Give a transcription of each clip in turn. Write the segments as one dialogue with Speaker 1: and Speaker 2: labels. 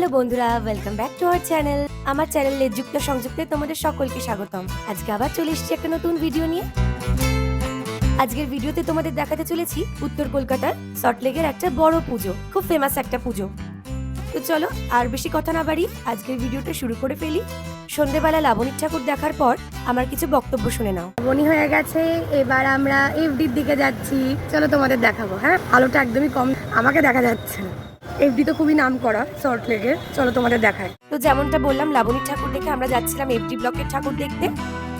Speaker 1: Hello বন্ধুরা welcome back to our channel আমার চ্যানেলে যুক্ত সংযুক্তে তোমাদের সকলকে স্বাগতম। আজকে আবার চলে এসেছি একটা নতুন ভিডিও নিয়ে। আজকের ভিডিওতে তোমাদের দেখাতে চলেছি উত্তর কলকাতার সল্টলেকের একটা বড় পুজো, খুব ফেমাস একটা পুজো। তো চলো, আর বেশি কথা না বাড়ি আজকের ভিডিওটা শুরু করে ফেলি। সন্ধেবেলা লাবণী ঠাকুর দেখার পর আমার কিছু বক্তব্য শুনে নাও।
Speaker 2: বনি হয়ে গেছে, এবার আমরা এফডির দিকে যাচ্ছি। চলো তোমাদের দেখাবো হ্যাঁ? আলোটা একদমই কম, আমাকে দেখা যাচ্ছে না। এফডি তো খুবই নাম করা সল্ট লেগের চলো তোমাদের দেখাই।
Speaker 1: তো যেমনটা বললাম লাবণী ঠাকুর দেখে আমরা যাচ্ছিলাম এফডি ব্লকের ঠাকুর দেখতে।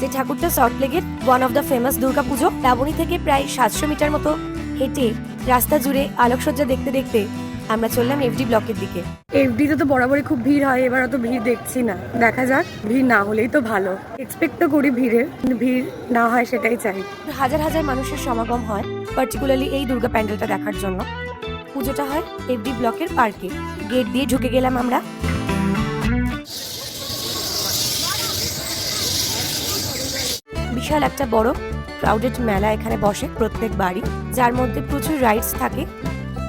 Speaker 1: যে ঠাকুরটা সল্টলেকের one of the famous Durga Pujo Laboni থেকে প্রায় সাতশো মিটার মতো হেঁটে রাস্তা জুড়ে আলোকসজ্জা দেখতে দেখতে আমরা চললাম এফডি ব্লকের দিকে।
Speaker 2: এফডিতে তো বরাবরই খুব ভিড় হয় এবার অত ভিড় দেখছি না। দেখা যাক ভিড় না হলেই তো ভালো। এক্সপেক্ট তো করি ভিড়ের ভিড় না হয় সেটাই চাই।
Speaker 1: হাজার হাজার মানুষের সমাগম হয় পার্টিকুলারলি এই দুর্গা প্যান্ডেলটা দেখার জন্য। পুজোটা হয় এফডি ব্লকের পার্কে গেট দিয়ে ঢুকে গেলাম আমরা। বিশাল একটা বড় ক্রাউডেড মেলা এখানে বসে প্রত্যেক বাড়ি, যার মধ্যে প্রচুর রাইডস থাকে।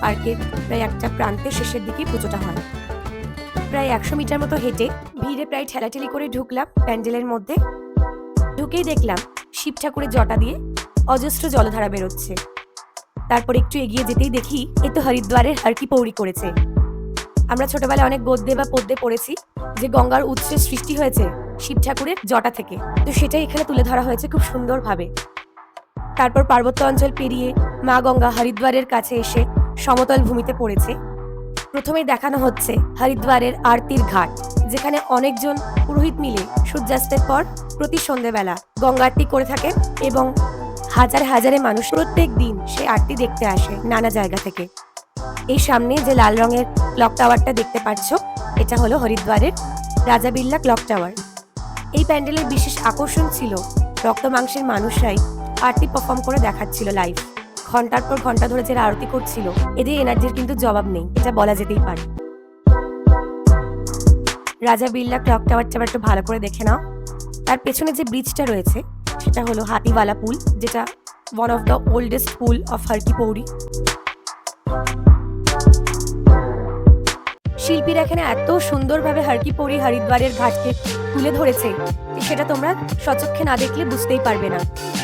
Speaker 1: পার্কের প্রায় একটা প্রান্তে শেষের দিকে পুজোটা হয়। প্রায় একশো মিটার মতো হেঁটে ভিড়ে প্রায় ঠেলাঠেলি করে ঢুকলাম প্যান্ডেলের মধ্যে। ঢুকেই দেখলাম শিব ঠাকুরের জটা দিয়ে অজস্র জলধারা বেরোচ্ছে। তারপর একটু এগিয়ে যেতেই দেখি, এ তো হরিদ্বারের হারকি পৌরি করেছে। আমরা ছোটবেলায় অনেক গদ্যে বা পদ্যে পড়েছি, যে গঙ্গার উৎসের সৃষ্টি হয়েছে শিব ঠাকুরের জটা থেকে। তো সেটাই এখানে তুলে ধরা হয়েছে খুব সুন্দরভাবে। তারপর পার্বত্য অঞ্চল পেরিয়ে মা গঙ্গা হরিদ্বারের কাছে এসে সমতল ভূমিতে পড়েছে। প্রথমেই দেখানো হচ্ছে হরিদ্বারের আরতির ঘাট, যেখানে অনেকজন পুরোহিত মিলে সূর্যাস্তের পর প্রতি সন্ধেবেলা গঙ্গা করে থাকে এবং হাজার হাজারে মানুষ প্রত্যেক দিন সেই আরতি দেখতে আসে নানা জায়গা থেকে। এই সামনে যে লাল রঙের ক্লক টাওয়ারটা দেখতে পাচ্ছ এটা হলো হরিদ্বারের রাজা বিল্লা ক্লক টাওয়ার এই প্যান্ডেলের বিশেষ আকর্ষণ ছিল রক্ত মাংসের মানুষরাই আরতি পারফর্ম করে দেখাচ্ছিল লাইভ ঘণ্টার পর ঘণ্টা ধরে যারা আরতি করছিল, এদের এনার্জির কিন্তু জবাব নেই, এটা বলা যেতেই পারে। রাজা বিল্লা ক্লক টাওয়ারটা একটু ভালো করে দেখে নাও। তার পেছনে যে ব্রিজটা রয়েছে সেটা হলো হাতিওয়ালা পুল, যেটা one of the oldest pool of Harki Pauri শিল্পীরা এখানে এত সুন্দরভাবে হারকি পৌরি হরিদ্বারের ঘাটকে তুলে ধরেছে সেটা তোমরা সচক্ষে না দেখলে বুঝতেই পারবে না।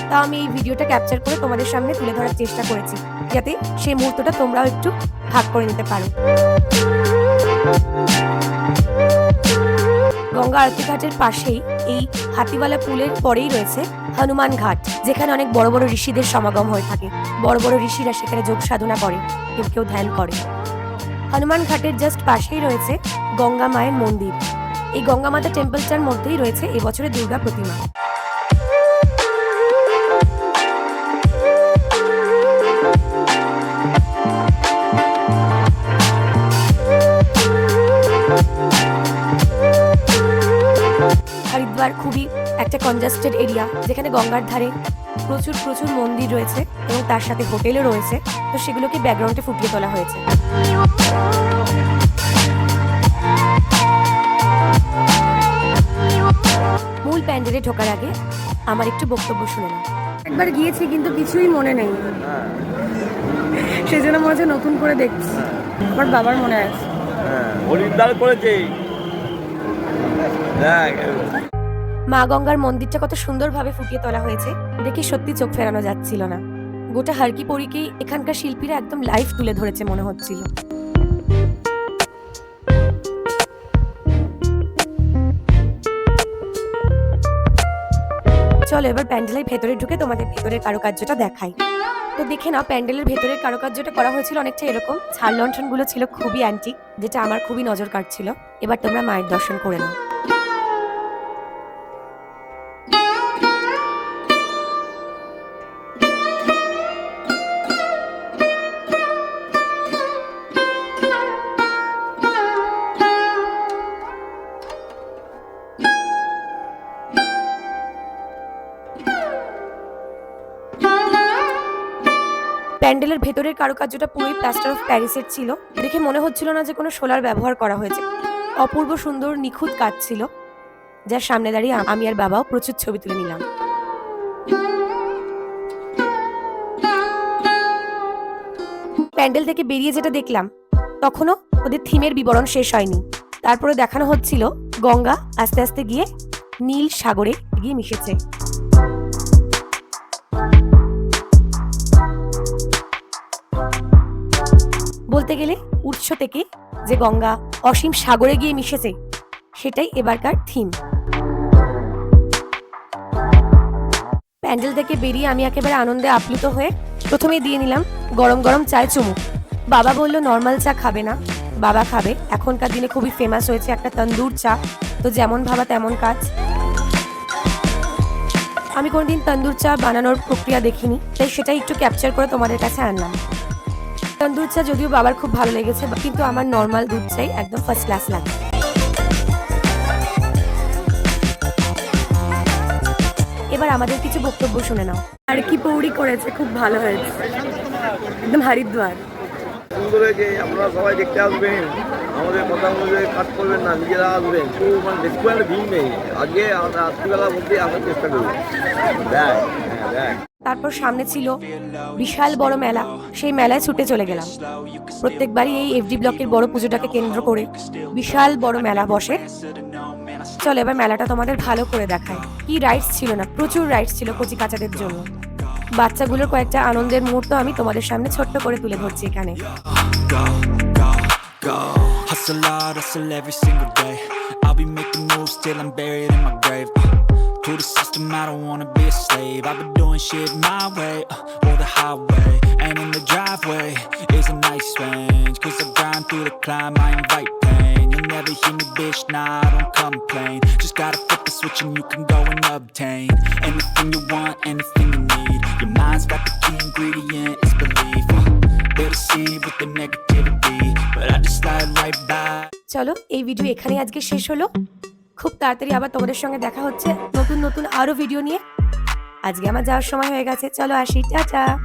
Speaker 1: তা আমি এই ভিডিওটা ক্যাপচার করে তোমাদের সামনে তুলে ধরার চেষ্টা করেছি, যাতে সেই মুহূর্তটা তোমরাও একটু ভাগ করে নিতে পারো। আরতি ঘাটের পাশেই এই হাতিওয়ালা পুলের পরেই রয়েছে হনুমান ঘাট, যেখানে অনেক বড় বড় ঋষিদের সমাগম হয়ে থাকে। বড় বড় ঋষিরা সেখানে যোগ সাধনা করে, কেউ কেউ ধ্যান করে। হনুমান ঘাটের জাস্ট পাশেই রয়েছে গঙ্গা মায়ের মন্দির। এই গঙ্গা মাতা টেম্পলটার মধ্যেই রয়েছে এবছরের দুর্গা প্রতিমা। হরিদ্বার খুবই একটা কনজাস্টেড এরিয়া যেখানে গঙ্গার ধারে প্রচুর প্রচুর মন্দির রয়েছে এবং তার সাথে হোটেলও রয়েছে। তো সেগুলোকে ব্যাকগ্রাউন্ডে ফুটিয়ে তোলা হয়েছে। মূল প্যান্ডেলে ঢোকার আগে আমার একটু বক্তব্য শুনে
Speaker 2: একবার গিয়েছি কিন্তু কিছুই মনে নেই। সেই জন্য মনে হচ্ছে নতুন করে দেখছি। আমার বাবার মনে আছে।
Speaker 3: হ্যাঁ। হরিদ্বার করেছে।
Speaker 1: মা গঙ্গার মন্দিরটা কত সুন্দরভাবে ফুটিয়ে তোলা হয়েছে, দেখে সত্যি চোখ ফেরানো যাচ্ছিল না। গোটা হারকি পরিকেই এখানকার শিল্পীরা একদম লাইভ তুলে ধরেছে মনে হচ্ছিল। চলো এবার প্যান্ডেলের ভেতরে ঢুকে তোমাদের ভেতরের কারুকার্যটা দেখাই। তো দেখে নাও, প্যান্ডেলের ভেতরের কারুকার্যটা করা হয়েছিল অনেকটা এরকম। ছাড় লণ্ঠনগুলো ছিল খুবই অ্যান্টিক যেটা আমার খুবই নজর কাটছিল এবার তোমরা মায়ের দর্শন করে নাও। প্যান্ডেলের ভেতরের কারুকার্যটা পুরোই প্লাস্টার অফ প্যারিসের ছিল। দেখে মনে হচ্ছিল না যে কোনো সোলার ব্যবহার করা হয়েছে। অপূর্ব সুন্দর নিখুঁত কাজ ছিল যার সামনে দাঁড়িয়ে আমি আর বাবাও প্রচুর ছবি তুলে নিলাম। প্যান্ডেল থেকে বেরিয়ে যেটা দেখলাম তখনও ওদের থিমের বিবরণ শেষ হয়নি। তারপরে দেখানো হচ্ছিল গঙ্গা আস্তে আস্তে গিয়ে নীল সাগরে গিয়ে মিশেছে। বলতে গেলে উৎস থেকে যে গঙ্গা অসীম সাগরে গিয়ে মিশেছে, সেটাই এবারকার থিম প্যান্ডেল থেকে বেরিয়ে আমি একেবারে আনন্দে আপ্লুত হয়ে প্রথমে দিয়ে নিলাম গরম গরম চায় চুমুক বাবা বলল, নর্মাল চা খাবে না। বাবা খাবে। এখনকার দিনে খুবই ফেমাস হয়েছে একটা তন্দুর চা। তো যেমন ভাবা তেমন কাজ। আমি কোনোদিন তন্দুর চা বানানোর প্রক্রিয়া দেখিনি, তাই সেটাই একটু ক্যাপচার করে তোমাদের কাছে আনলাম। তন্দুর চা যদিও বাবার খুব ভালো লেগেছে, কিন্তু আমার নর্মাল দুধ চাই একদম ফার্স্ট ক্লাস লাগে। এবার আমাদের কিছু বক্তব্য শুনে নাও।
Speaker 2: আর কি পৌড়ি করেছে, খুব ভালো হয়েছে। একদম হরিদ্বার।
Speaker 3: সুন্দর হয়েছে আপনারা সবাই দেখতে আসবেন, আমাদের কথা অনুযায়ী কাজ করবেন না, নিজেরা আসবেন। তো মানে করে ভিড় নেই। আমরা রাত্রিবেলার মধ্যে আসার চেষ্টা করব। দেখ হ্যাঁ দেখ
Speaker 1: তারপর সামনে ছিল বিশাল বড় মেলা। সেই মেলায় ছুটে চলে গেলাম। প্রত্যেকবারই এই এফডি ব্লকের বড় পুজোটাকে কেন্দ্র করে বিশাল বড় মেলা বসে। চলো এবার মেলাটা তোমাদের ভালো করে দেখায় কি রাইডস ছিল না? প্রচুর রাইডস ছিল কচি কাচাদের জন্য। বাচ্চাগুলোর কয়েকটা আনন্দের মুহূর্ত আমি তোমাদের সামনে ছোট্ট করে তুলে ধরছি এখানে.
Speaker 4: Hustle hard, hustle every single day. I'll be making moves till I'm buried in my grave. Uh, to the system, I don't wanna be a slave. I've been doing shit my way, uh, or the highway. And in the driveway is a nice range. Cause I grind through the climb, I invite pain. You'll never hear me, bitch, nah, I don't complain. Just gotta flip the switch and you can go and obtain anything you want, anything you need. Your mind's got the key ingredient, it's belief. Uh, They deceive with the negativity, but I just slide right by.
Speaker 1: চলো এই video এখানেই আজকে শেষ হলো খুব তাড়াতাড়ি আবার তোমাদের সঙ্গে দেখা হচ্ছে নতুন নতুন আরও ভিডিও নিয়ে। আজকে আমার যাওয়ার সময় হয়ে গেছে। চলো আসি। টাটা।